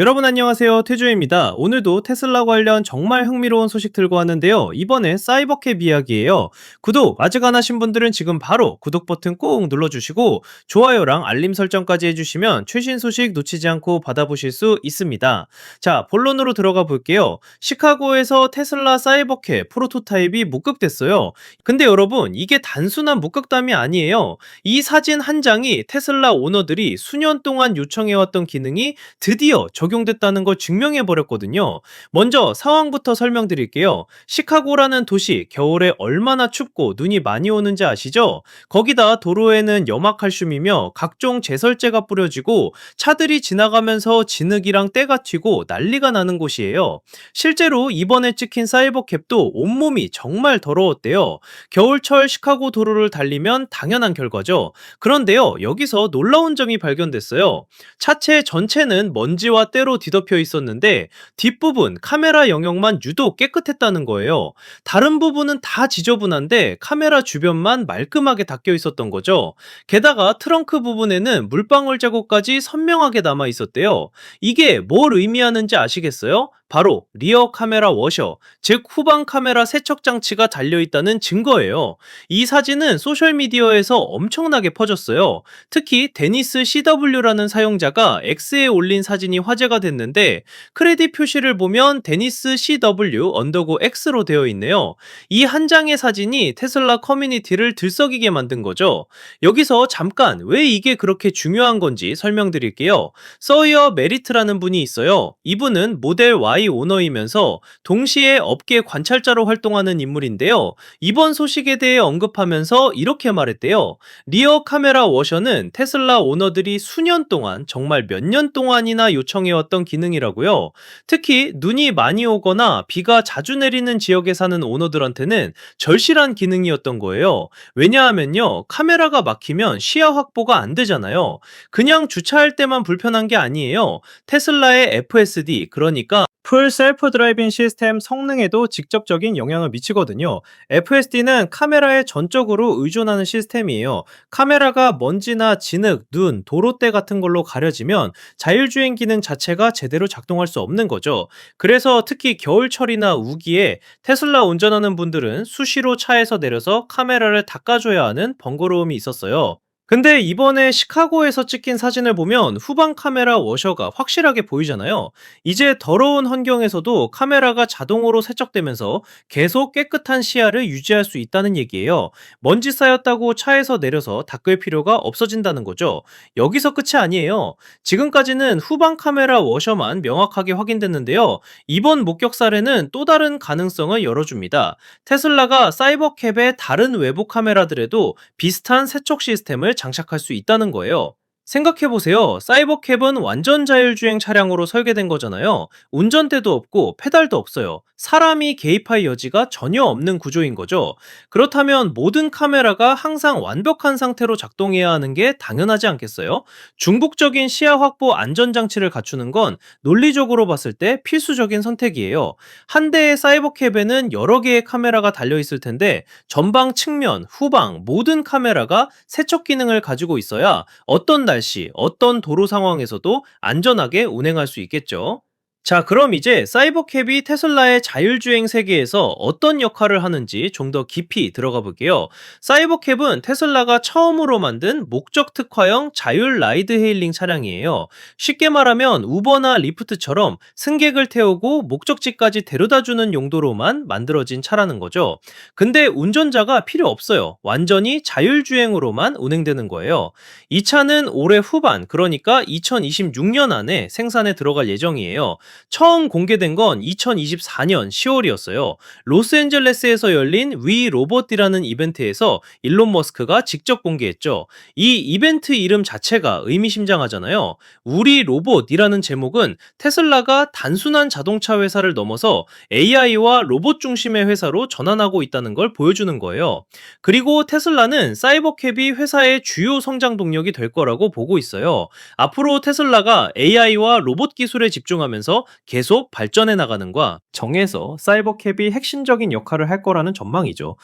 여러분 안녕하세요. 태주입니다. 오늘도 테슬라 관련 정말 흥미로운 소식 들고 왔는데요. 이번에 사이버캡 이야기예요. 구독 아직 안 하신 분들은 지금 바로 구독 버튼 꾹 눌러주시고 좋아요랑 알림 설정까지 해주시면 최신 소식 놓치지 않고 받아보실 수 있습니다. 자, 본론으로 들어가 볼게요. 시카고에서 테슬라 사이버캡 프로토타입이 목격됐어요. 근데 여러분 이게 단순한 목격담이 아니에요. 이 사진 한 장이 테슬라 오너들이 수년 동안 요청해왔던 기능이 드디어 적용 됐다는 걸 증명해 버렸거든요. 먼저 상황부터 설명드릴게요. 시카고라는 도시 겨울에 얼마나 춥고 눈이 많이 오는지 아시죠? 거기다 도로에는 염화칼슘이며 각종 제설제가 뿌려지고 차들이 지나가면서 진흙이랑 때가 튀고 난리가 나는 곳이에요. 실제로 이번에 찍힌 사이버캡도 온몸이 정말 더러웠대요. 겨울철 시카고 도로를 달리면 당연한 결과죠. 그런데요, 여기서 놀라운 점이 발견됐어요. 차체 전체는 먼지와 때로 뒤덮여 있었는데 뒷부분 카메라 영역만 유독 깨끗했다는 거예요. 다른 부분은 다 지저분한데 카메라 주변만 말끔하게 닦여 있었던 거죠. 게다가 트렁크 부분에는 물방울 자국까지 선명하게 남아 있었대요. 이게 뭘 의미하는지 아시겠어요? 바로 리어 카메라 워셔, 즉 후방 카메라 세척 장치가 달려 있다는 증거예요. 이 사진은 소셜 미디어에서 엄청나게 퍼졌어요. 특히 데니스 CW라는 사용자가 X에 올린 사진이 화제가 됐는데 크레딧 표시를 보면 데니스 CW 언더고 X로 되어 있네요. 이 한 장의 사진이 테슬라 커뮤니티를 들썩이게 만든 거죠. 여기서 잠깐 왜 이게 그렇게 중요한 건지 설명드릴게요. 서이어 메리트라는 분이 있어요. 이분은 모델 Y 오너이면서 동시에 업계 관찰자로 활동하는 인물인데요. 이번 소식에 대해 언급하면서 이렇게 말했대요. 리어 카메라 워셔는 테슬라 오너들이 수년 동안 정말 몇 년 동안이나 요청해왔던 기능이라고요. 특히 눈이 많이 오거나 비가 자주 내리는 지역에 사는 오너들한테는 절실한 기능이었던 거예요. 왜냐하면요. 카메라가 막히면 시야 확보가 안 되잖아요. 그냥 주차할 때만 불편한 게 아니에요. 테슬라의 FSD, 그러니까 풀 셀프 드라이빙 시스템 성능에도 직접적인 영향을 미치거든요. FSD는 카메라에 전적으로 의존하는 시스템이에요. 카메라가 먼지나 진흙, 눈, 도로대 같은 걸로 가려지면 자율주행 기능 자체가 제대로 작동할 수 없는 거죠. 그래서 특히 겨울철이나 우기에 테슬라 운전하는 분들은 수시로 차에서 내려서 카메라를 닦아줘야 하는 번거로움이 있었어요. 근데 이번에 시카고에서 찍힌 사진을 보면 후방 카메라 워셔가 확실하게 보이잖아요. 이제 더러운 환경에서도 카메라가 자동으로 세척되면서 계속 깨끗한 시야를 유지할 수 있다는 얘기예요. 먼지 쌓였다고 차에서 내려서 닦을 필요가 없어진다는 거죠. 여기서 끝이 아니에요. 지금까지는 후방 카메라 워셔만 명확하게 확인됐는데요. 이번 목격 사례는 또 다른 가능성을 열어줍니다. 테슬라가 사이버캡의 다른 외부 카메라들에도 비슷한 세척 시스템을 장착할 수 있다는 거예요. 생각해보세요. 사이버캡은 완전 자율주행 차량으로 설계된 거잖아요. 운전대도 없고 페달도 없어요. 사람이 개입할 여지가 전혀 없는 구조인 거죠. 그렇다면 모든 카메라가 항상 완벽한 상태로 작동해야 하는 게 당연하지 않겠어요? 중복적인 시야 확보 안전장치를 갖추는 건 논리적으로 봤을 때 필수적인 선택이에요. 한 대의 사이버캡에는 여러 개의 카메라가 달려 있을 텐데 전방 측면, 후방 모든 카메라가 세척 기능을 가지고 있어야 어떤 날 씨, 어떤 도로 상황에서도 안전하게 운행할 수 있겠죠. 자, 그럼 이제 사이버캡이 테슬라의 자율주행 세계에서 어떤 역할을 하는지 좀 더 깊이 들어가 볼게요. 사이버캡은 테슬라가 처음으로 만든 목적 특화형 자율 라이드 헤일링 차량이에요. 쉽게 말하면 우버나 리프트처럼 승객을 태우고 목적지까지 데려다 주는 용도로만 만들어진 차라는 거죠. 근데 운전자가 필요 없어요. 완전히 자율주행으로만 운행되는 거예요. 이 차는 올해 후반, 그러니까 2026년 안에 생산에 들어갈 예정이에요. 처음 공개된 건 2024년 10월이었어요. 로스앤젤레스에서 열린 위 로봇이라는 이벤트에서 일론 머스크가 직접 공개했죠. 이 이벤트 이름 자체가 의미심장하잖아요. 우리 로봇이라는 제목은 테슬라가 단순한 자동차 회사를 넘어서 AI와 로봇 중심의 회사로 전환하고 있다는 걸 보여주는 거예요. 그리고 테슬라는 사이버캡이 회사의 주요 성장 동력이 될 거라고 보고 있어요. 앞으로 테슬라가 AI와 로봇 기술에 집중하면 서 계속 발전해 나가는 과 정에서 사이버캡이 핵심적인 역할을 할 거라는 전망이죠.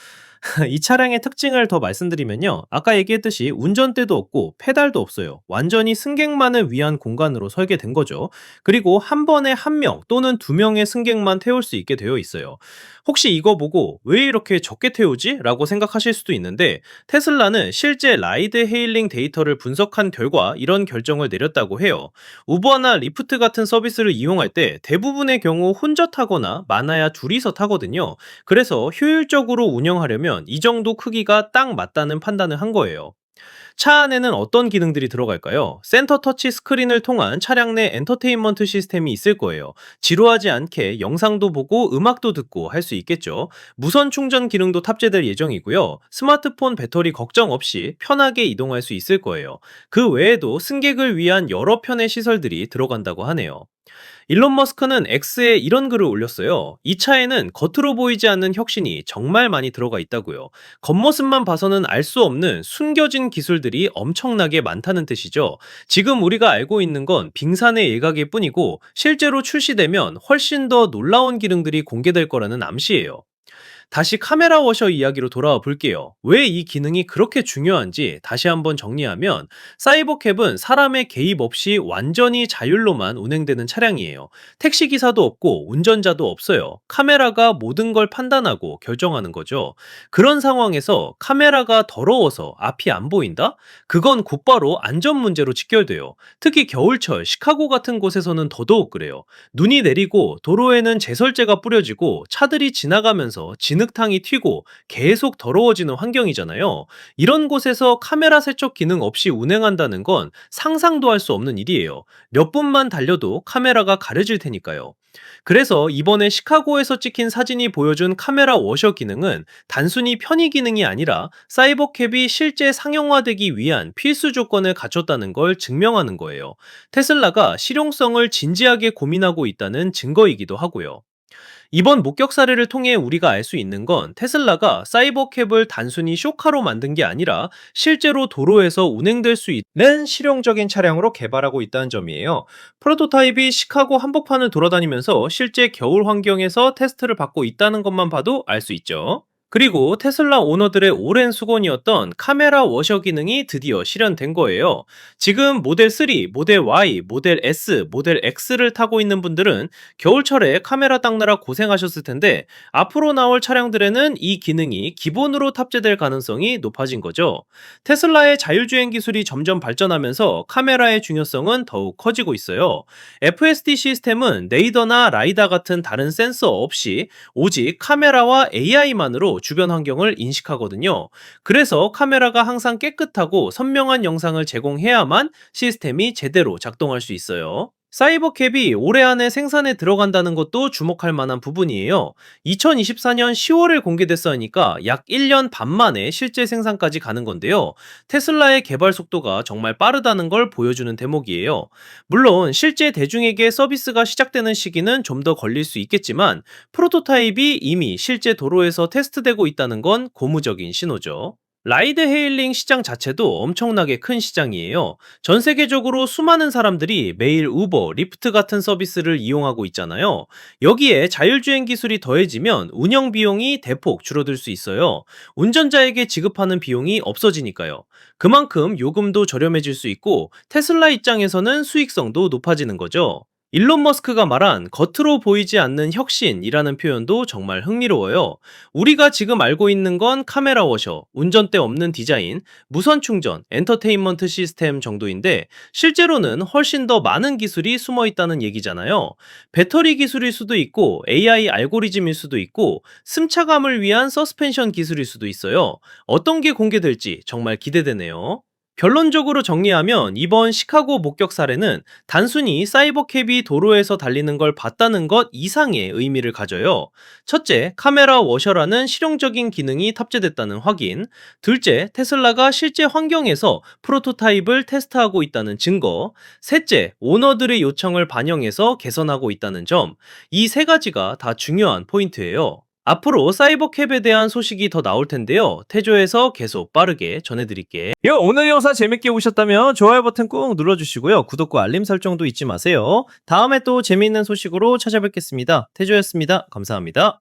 이 차량의 특징을 더 말씀드리면요. 아까 얘기했듯이 운전대도 없고 페달도 없어요. 완전히 승객만을 위한 공간으로 설계된 거죠. 그리고 한 번에 한 명 또는 두 명의 승객만 태울 수 있게 되어 있어요. 혹시 이거 보고 왜 이렇게 적게 태우지? 라고 생각하실 수도 있는데 테슬라는 실제 라이드 헤일링 데이터를 분석한 결과 이런 결정을 내렸다고 해요. 우버나 리프트 같은 서비스를 이용할 때 대부분의 경우 혼자 타거나 많아야 둘이서 타거든요. 그래서 효율적으로 운영하려면 이 정도 크기가 딱 맞다는 판단을 한 거예요. 차 안에는 어떤 기능들이 들어갈까요? 센터 터치 스크린을 통한 차량 내 엔터테인먼트 시스템이 있을 거예요. 지루하지 않게 영상도 보고 음악도 듣고 할 수 있겠죠. 무선 충전 기능도 탑재될 예정이고요. 스마트폰 배터리 걱정 없이 편하게 이동할 수 있을 거예요. 그 외에도 승객을 위한 여러 편의 시설들이 들어간다고 하네요. 일론 머스크는 X에 이런 글을 올렸어요. 이 차에는 겉으로 보이지 않는 혁신이 정말 많이 들어가 있다고요. 겉모습만 봐서는 알 수 없는 숨겨진 기술들 이 엄청나게 많다는 뜻이죠. 지금 우리가 알고 있는 건 빙산의 일각일 뿐이고 실제로 출시되면 훨씬 더 놀라운 기능들이 공개될 거라는 암시예요. 다시 카메라 워셔 이야기로 돌아와 볼게요. 왜 이 기능이 그렇게 중요한지 다시 한번 정리하면 사이버캡은 사람의 개입 없이 완전히 자율로만 운행되는 차량이에요. 택시 기사도 없고 운전자도 없어요. 카메라가 모든 걸 판단하고 결정하는 거죠. 그런 상황에서 카메라가 더러워서 앞이 안 보인다? 그건 곧바로 안전 문제로 직결돼요. 특히 겨울철 시카고 같은 곳에서는 더더욱 그래요. 눈이 내리고 도로에는 제설제가 뿌려지고 차들이 지나가면서 진 흙탕이 튀고 계속 더러워지는 환경이잖아요. 이런 곳에서 카메라 세척 기능 없이 운행한다는 건 상상도 할 수 없는 일이에요. 몇 분만 달려도 카메라가 가려질 테니까요. 그래서 이번에 시카고에서 찍힌 사진이 보여준 카메라 워셔 기능은 단순히 편의 기능이 아니라 사이버캡이 실제 상용화되기 위한 필수 조건을 갖췄다는 걸 증명하는 거예요. 테슬라가 실용성을 진지하게 고민하고 있다는 증거이기도 하고요. 이번 목격 사례를 통해 우리가 알 수 있는 건 테슬라가 사이버캡을 단순히 쇼카로 만든 게 아니라 실제로 도로에서 운행될 수 있는 실용적인 차량으로 개발하고 있다는 점이에요. 프로토타입이 시카고 한복판을 돌아다니면서 실제 겨울 환경에서 테스트를 받고 있다는 것만 봐도 알 수 있죠. 그리고 테슬라 오너들의 오랜 수건이었던 카메라 워셔 기능이 드디어 실현된 거예요. 지금 모델 3, 모델 Y, 모델 S, 모델 X를 타고 있는 분들은 겨울철에 카메라 닦느라 고생하셨을 텐데 앞으로 나올 차량들에는 이 기능이 기본으로 탑재될 가능성이 높아진 거죠. 테슬라의 자율주행 기술이 점점 발전하면서 카메라의 중요성은 더욱 커지고 있어요. FSD 시스템은 네이더나 라이다 같은 다른 센서 없이 오직 카메라와 AI만으로 주변 환경을 인식하거든요. 그래서 카메라가 항상 깨끗하고 선명한 영상을 제공해야만 시스템이 제대로 작동할 수 있어요. 사이버캡이 올해 안에 생산에 들어간다는 것도 주목할 만한 부분이에요. 2024년 10월에 공개됐으니까 약 1년 반 만에 실제 생산까지 가는 건데요. 테슬라의 개발 속도가 정말 빠르다는 걸 보여주는 대목이에요. 물론 실제 대중에게 서비스가 시작되는 시기는 좀 더 걸릴 수 있겠지만 프로토타입이 이미 실제 도로에서 테스트되고 있다는 건 고무적인 신호죠. 라이드 헤일링 시장 자체도 엄청나게 큰 시장이에요. 전 세계적으로 수많은 사람들이 매일 우버, 리프트 같은 서비스를 이용하고 있잖아요. 여기에 자율주행 기술이 더해지면 운영 비용이 대폭 줄어들 수 있어요. 운전자에게 지급하는 비용이 없어지니까요. 그만큼 요금도 저렴해질 수 있고 테슬라 입장에서는 수익성도 높아지는 거죠. 일론 머스크가 말한 겉으로 보이지 않는 혁신이라는 표현도 정말 흥미로워요. 우리가 지금 알고 있는 건 카메라 워셔, 운전대 없는 디자인, 무선 충전, 엔터테인먼트 시스템 정도인데 실제로는 훨씬 더 많은 기술이 숨어 있다는 얘기잖아요. 배터리 기술일 수도 있고 AI 알고리즘일 수도 있고 승차감을 위한 서스펜션 기술일 수도 있어요. 어떤 게 공개될지 정말 기대되네요. 결론적으로 정리하면 이번 시카고 목격 사례는 단순히 사이버캡이 도로에서 달리는 걸 봤다는 것 이상의 의미를 가져요. 첫째, 카메라 워셔라는 실용적인 기능이 탑재됐다는 확인. 둘째, 테슬라가 실제 환경에서 프로토타입을 테스트하고 있다는 증거. 셋째, 오너들의 요청을 반영해서 개선하고 있다는 점. 이 세 가지가 다 중요한 포인트예요. 앞으로 사이버캡에 대한 소식이 더 나올 텐데요. 태조에서 계속 빠르게 전해드릴게 요. 오늘 영상 재밌게 보셨다면 좋아요 버튼 꾹 눌러주시고요. 구독과 알림 설정도 잊지 마세요. 다음에 또 재미있는 소식으로 찾아뵙겠습니다. 태조였습니다. 감사합니다.